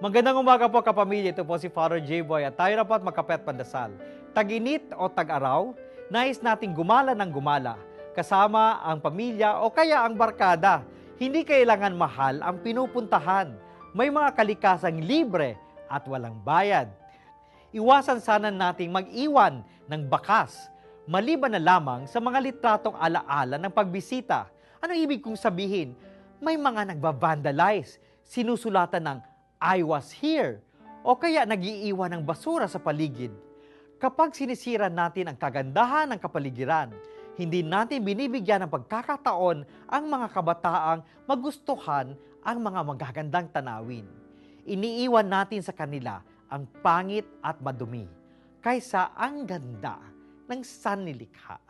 Magandang umaga po kapamilya. Ito po si Father J-Boy at tayo na po at magkapet pandasal. Tag-init o tag-araw, nais nating gumala ng gumala kasama ang pamilya o kaya ang barkada. Hindi kailangan mahal ang pinupuntahan. May mga kalikasang libre at walang bayad. Iwasan sana nating mag-iwan ng bakas, maliban na lamang sa mga litratong alaala ng pagbisita. Ano ibig kong sabihin? May mga nagbabandalize, sinusulatan ng I was here, o kaya nagiiwan ng basura sa paligid. Kapag sinisira natin ang kagandahan ng kapaligiran, hindi natin binibigyan ng pagkakataon ang mga kabataang magustuhan ang mga magagandang tanawin. Iniiwan natin sa kanila ang pangit at madumi kaysa ang ganda ng sanlilikha.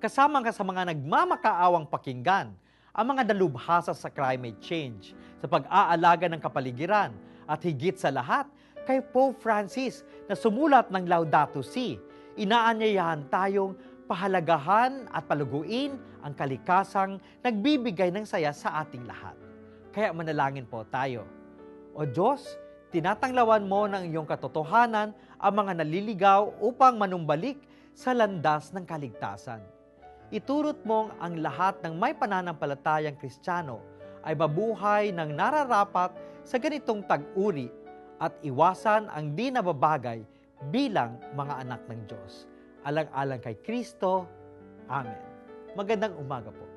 Kasama ka sa mga nagmamakaawang pakinggan ang mga dalubhasa sa climate change, sa pag-aalaga ng kapaligiran, at higit sa lahat, kay Pope Francis na sumulat ng Laudato Si, inaanyayahan tayong pahalagahan at paluguin ang kalikasang nagbibigay ng saya sa ating lahat. Kaya manalangin po tayo. O Diyos, tinatanglawan mo ng iyong katotohanan ang mga naliligaw upang manumbalik sa landas ng kaligtasan. Iturot mong ang lahat ng may pananampalatayang kristyano ay babuhay ng nararapat sa ganitong tag-uri at iwasan ang di nababagay bilang mga anak ng Diyos. Alang-alang kay Kristo. Amen. Magandang umaga po.